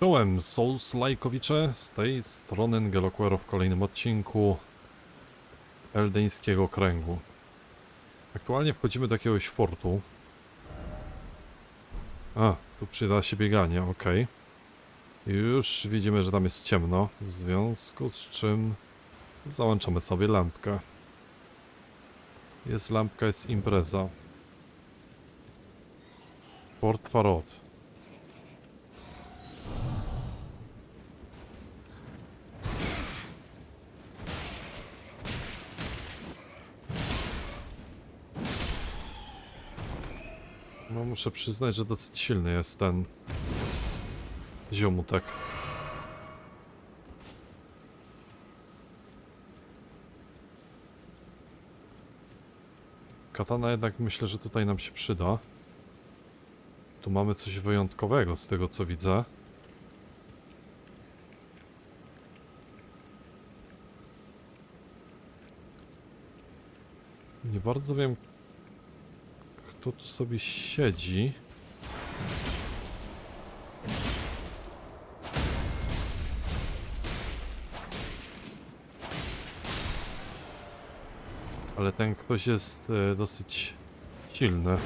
Czołem Souls Lajkowicze, z tej strony Ngeloquero w kolejnym odcinku Eldeńskiego Kręgu. Aktualnie wchodzimy do jakiegoś fortu. A, tu przyda się bieganie, ok. Już widzimy, że tam jest ciemno, w związku z czym załączamy sobie lampkę. Jest lampka, jest impreza. Fort Farod. No muszę przyznać, że dosyć silny jest ten ziomutek. Katana jednak myślę, że tutaj nam się przyda. Tu mamy coś wyjątkowego z tego co widzę. Nie bardzo wiem, kto tu sobie siedzi. Ale ten ktoś jest e, dosyć silny.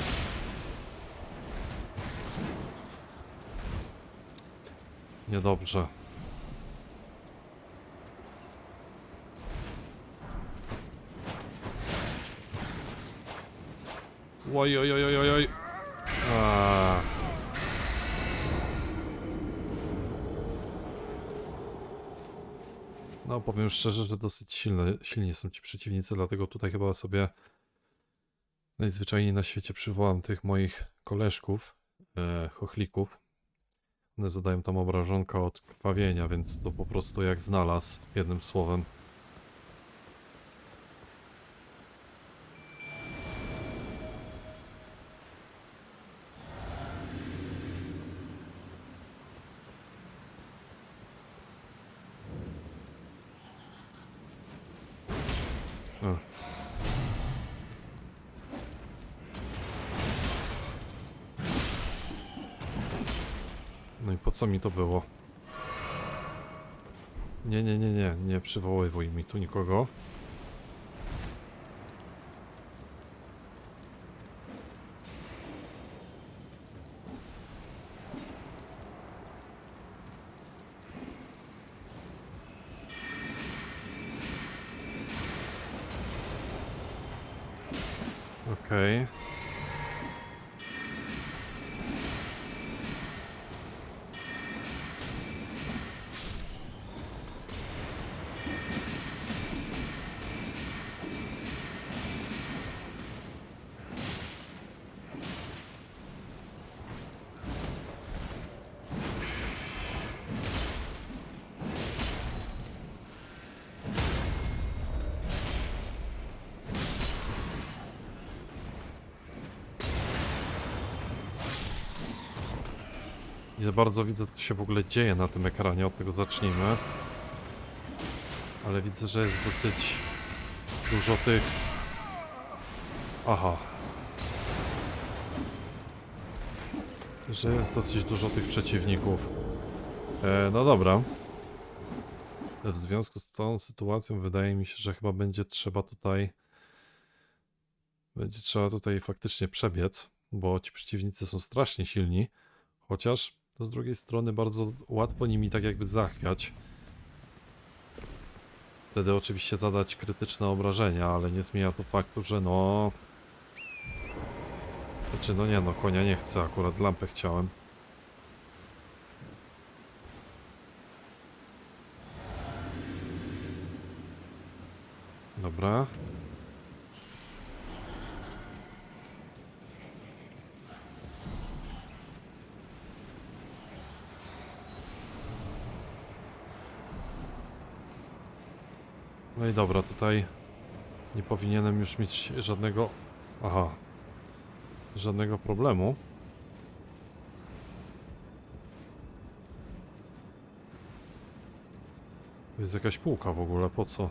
Niedobrze. Oj, oj, oj, oj, oj. No, powiem szczerze, że dosyć silne, silni są ci przeciwnicy, dlatego tutaj chyba sobie najzwyczajniej na świecie przywołam tych moich koleżków, e, chochlików. One zadają tam obrażonka od krwawienia, więc to po prostu jak znalazł, jednym słowem. Co mi to było? Nie, nie, nie, nie, nie przywoływuj mi tu nikogo. Okej. Nie bardzo widzę, co się w ogóle dzieje na tym ekranie, od tego zacznijmy. Ale widzę, że jest dosyć dużo tych... Aha. Że jest dosyć dużo tych przeciwników. E, no dobra. W związku z tą sytuacją wydaje mi się, że chyba będzie trzeba tutaj... Będzie trzeba tutaj faktycznie przebiec, bo ci przeciwnicy są strasznie silni. Chociaż z drugiej strony bardzo łatwo nimi tak jakby zachwiać. Wtedy oczywiście zadać krytyczne obrażenia, ale nie zmienia to faktu, że no... Znaczy no nie no, konia nie chcę, akurat lampę chciałem. Dobra. No i dobra, tutaj nie powinienem już mieć żadnego... Aha. Żadnego problemu. Jest jakaś półka w ogóle, po co?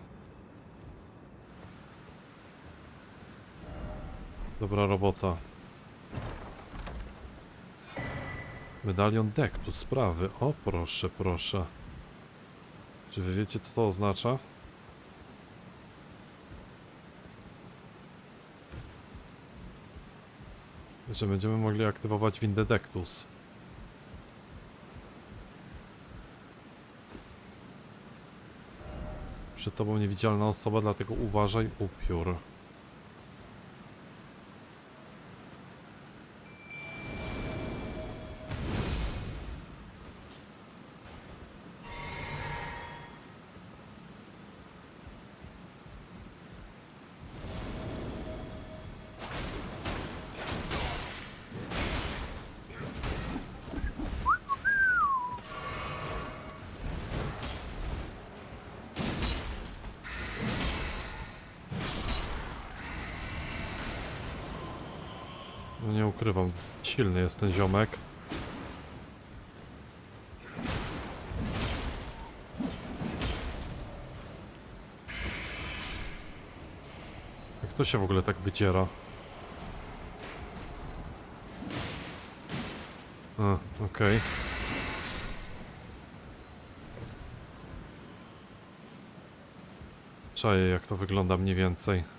Dobra robota. Medalion dektu, sprawy. O, proszę, proszę. Czy wy wiecie, co to oznacza? Że będziemy mogli aktywować windę Dectus. Przed tobą niewidzialna osoba, dlatego uważaj upiór. Silny jest ten ziomek. Jak to się w ogóle tak wyciera? A, okej. Czaję jak to wygląda mniej więcej.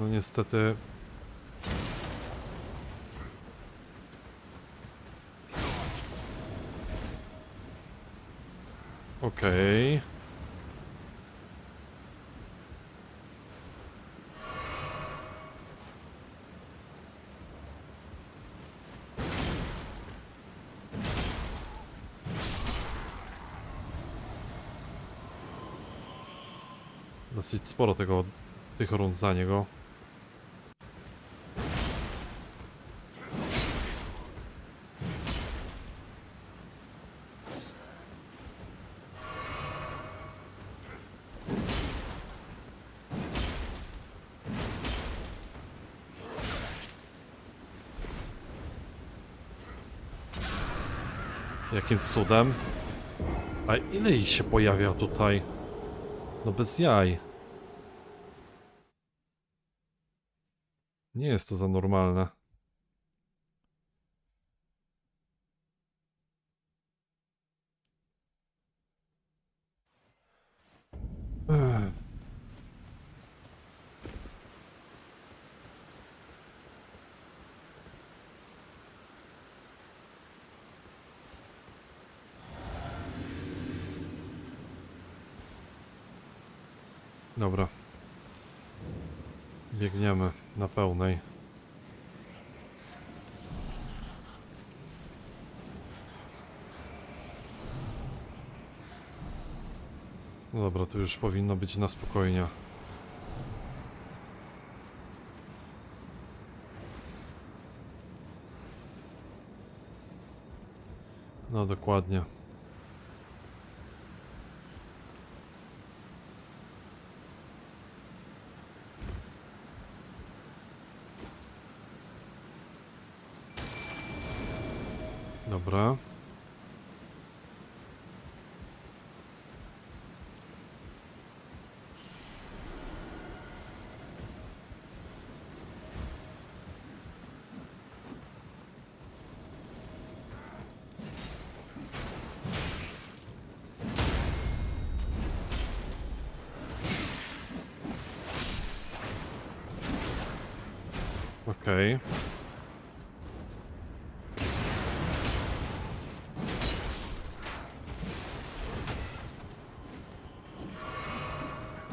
No niestety. Okej. Dosyć sporo tego, tych rund za niego. Jakim cudem? A ile ich się pojawia tutaj? No bez jaj. Nie jest to za normalne. Dobra. Biegniemy na pełnej. No dobra, to już powinno być na spokojnie. No dokładnie. Dobra. Okej.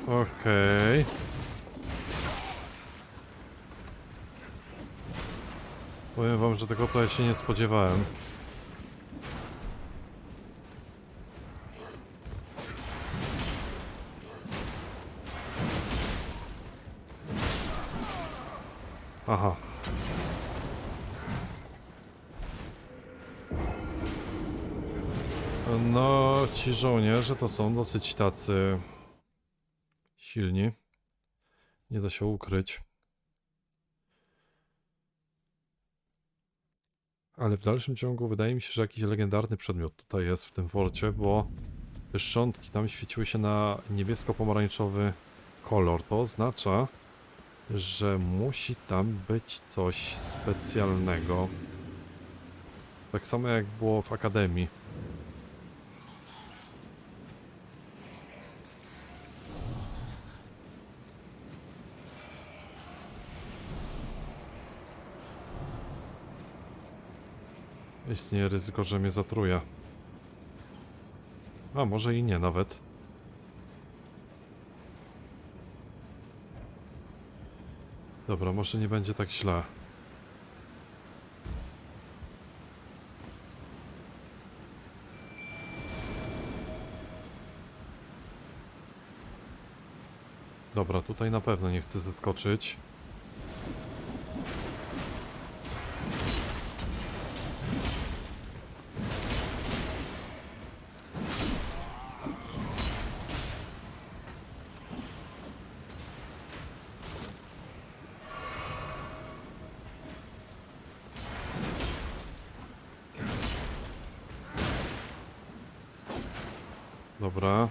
Okej. Powiem wam, że tego tutaj się nie spodziewałem. Aha. No, ci żołnierze to są dosyć tacy silni. Nie da się ukryć. ale w dalszym ciągu wydaje mi się, że jakiś legendarny przedmiot tutaj jest w tym forcie, bo te szczątki tam świeciły się na niebiesko-pomarańczowy kolor. To oznacza, że musi tam być coś specjalnego. Tak samo jak było w Akademii. Istnieje ryzyko, że mnie zatruje. A może i nie nawet. Dobra, może nie będzie tak źle. Dobra, tutaj na pewno nie chcę zeskoczyć. Dobra.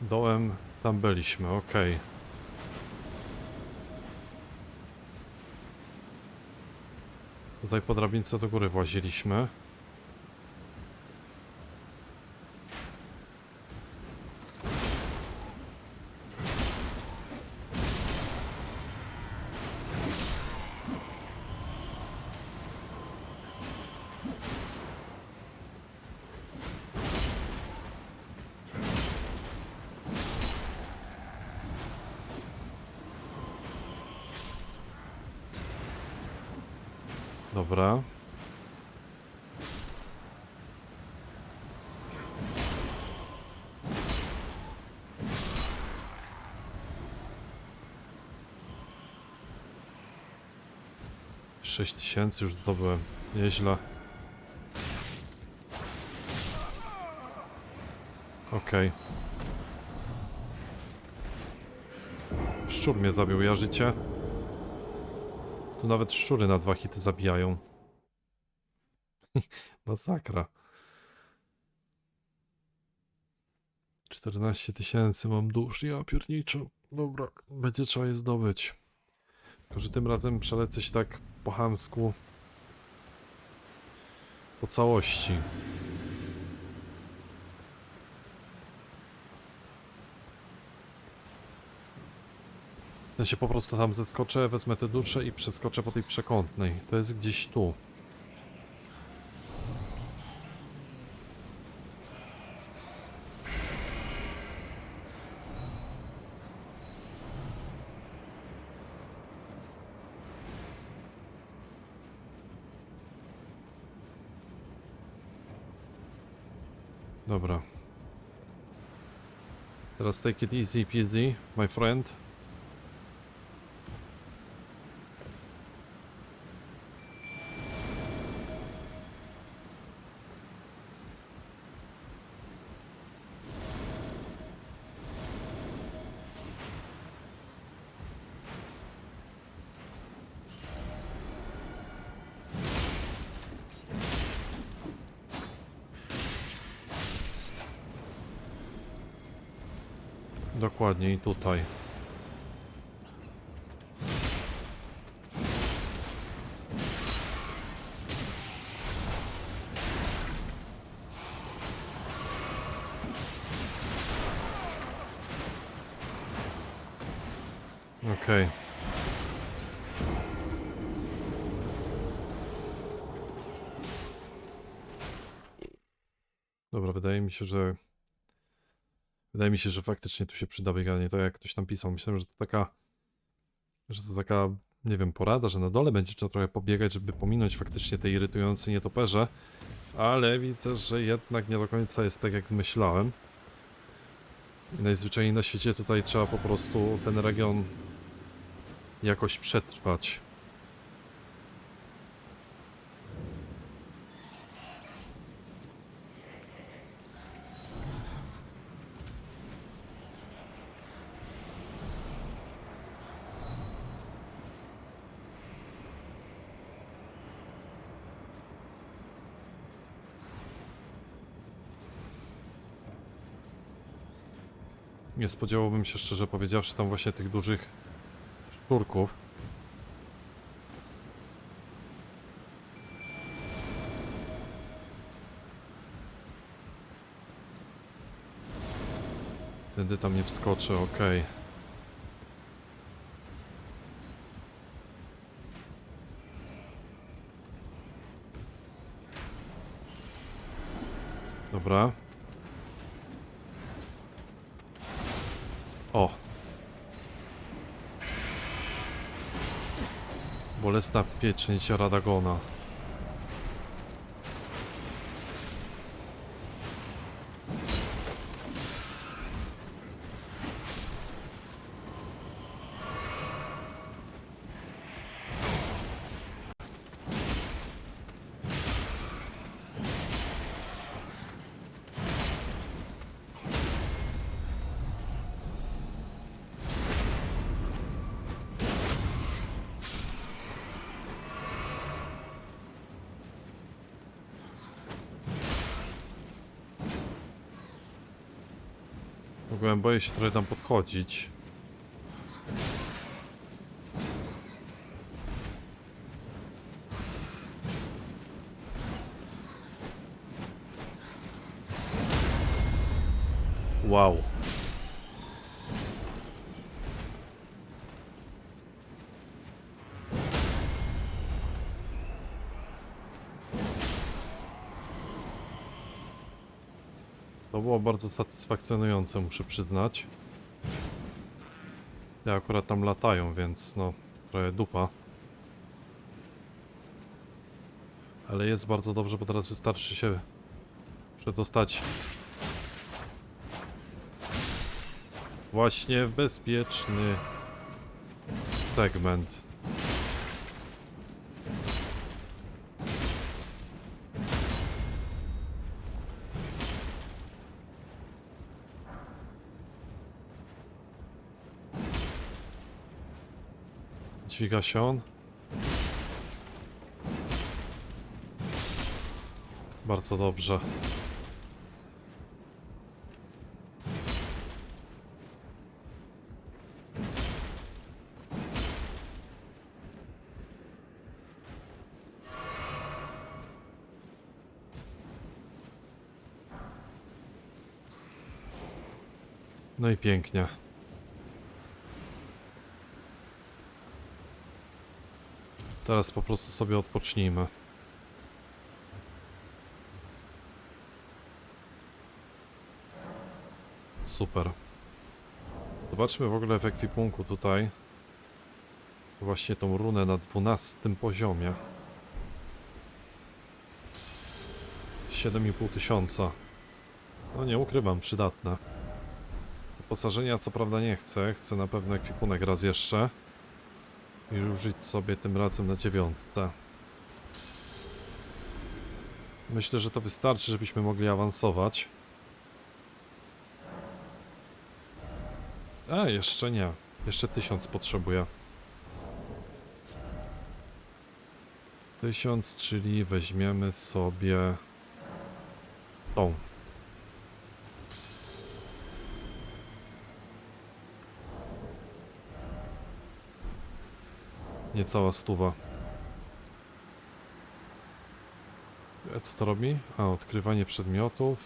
Dołem tam byliśmy, okej. Tutaj po drabince do góry właziliśmy. Dobra. Sześć tysięcy już zdobyłem. Nieźle. Okej. Szczur mnie zabił, ja życie. Tu nawet szczury na dwa hity zabijają. Masakra. 14 tysięcy mam dusz, ja pierniczę. Dobra, będzie trzeba je zdobyć. Tylko, że tym razem przelecę się tak po chamsku. Po całości. Ja się po prostu tam zeskoczę, wezmę te dusze i przeskoczę po tej przekątnej. To jest gdzieś tu. Dobra. Teraz take it easy peasy, my friend. Dokładnie i tutaj. Okej. Dobra, wydaje mi się, że Wydaje mi się, że faktycznie tu się przyda bieganie, tak jak ktoś tam pisał. Myślałem, że to taka, że to taka, nie wiem, porada, że na dole będzie trzeba trochę pobiegać, żeby pominąć faktycznie te irytujące nietoperze, ale widzę, że jednak nie do końca jest tak, jak myślałem. I najzwyczajniej na świecie tutaj trzeba po prostu ten region jakoś przetrwać. Nie spodziewałbym się szczerze powiedziawszy tam właśnie tych dużych szczurków. Tędy tam nie wskoczę, okej. Dobra. Bolesna pieczęć Radagona. Mogłem, boję się trochę tam podchodzić. Wow. Było bardzo satysfakcjonujące, muszę przyznać. Ja akurat tam latają, więc no, trochę dupa. Ale jest bardzo dobrze, bo teraz wystarczy się przedostać właśnie w bezpieczny segment. Dźwiga się on. Bardzo dobrze. No i pięknie. Teraz po prostu sobie odpocznijmy. Super. Zobaczmy w ogóle w ekwipunku tutaj. Właśnie tą runę na 12 poziomie. 7,5 tysiąca. No nie ukrywam, przydatne. Wyposażenia co prawda nie chcę, chcę na pewno ekwipunek raz jeszcze. I użyć sobie tym razem na dziewiątce. Myślę, że to wystarczy, żebyśmy mogli awansować. A, jeszcze nie. Jeszcze tysiąc potrzebuję. Tysiąc, czyli weźmiemy sobie tą. Niecała stuwa. E, Co to robi? A, odkrywanie przedmiotów,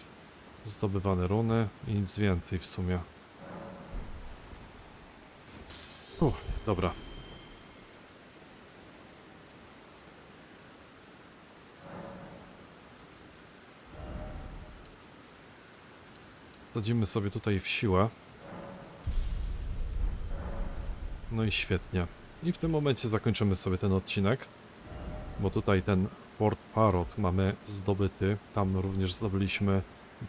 zdobywane runy i nic więcej w sumie. Uff, dobra. Sobie tutaj w siłę. No i świetnie. I w tym momencie zakończymy sobie ten odcinek, bo tutaj ten Fort Farod mamy zdobyty. Tam również zdobyliśmy,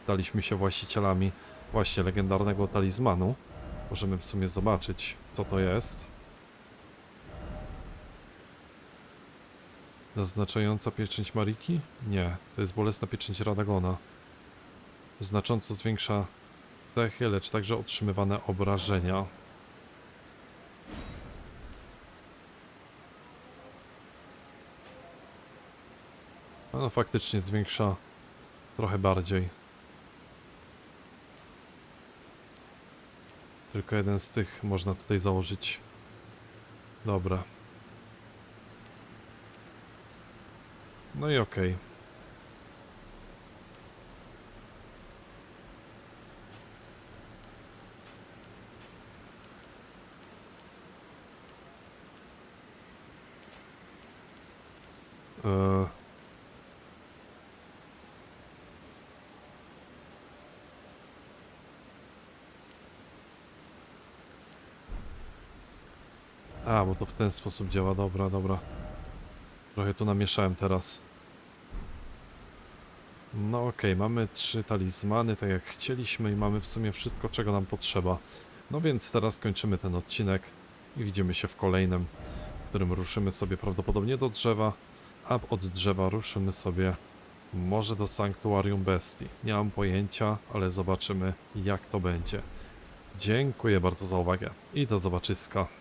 staliśmy się właścicielami właśnie legendarnego talizmanu. Możemy w sumie zobaczyć, co to jest. Zaznaczająca pieczęć Mariki? Nie, to jest bolesna pieczęć Radagona. Znacząco zwiększa cechy, lecz także otrzymywane obrażenia. No faktycznie zwiększa trochę bardziej. Tylko jeden z tych można tutaj założyć. Dobra. No i okej. Eee, A, bo to w ten sposób działa. Dobra, dobra. Trochę tu namieszałem teraz. No okej, mamy trzy talizmany, tak jak chcieliśmy i mamy w sumie wszystko, czego nam potrzeba. No więc teraz kończymy ten odcinek i widzimy się w kolejnym, w którym ruszymy sobie prawdopodobnie do drzewa, a od drzewa ruszymy sobie może do Sanktuarium Bestii. Nie mam pojęcia, ale zobaczymy jak to będzie. Dziękuję bardzo za uwagę i do zobaczyska.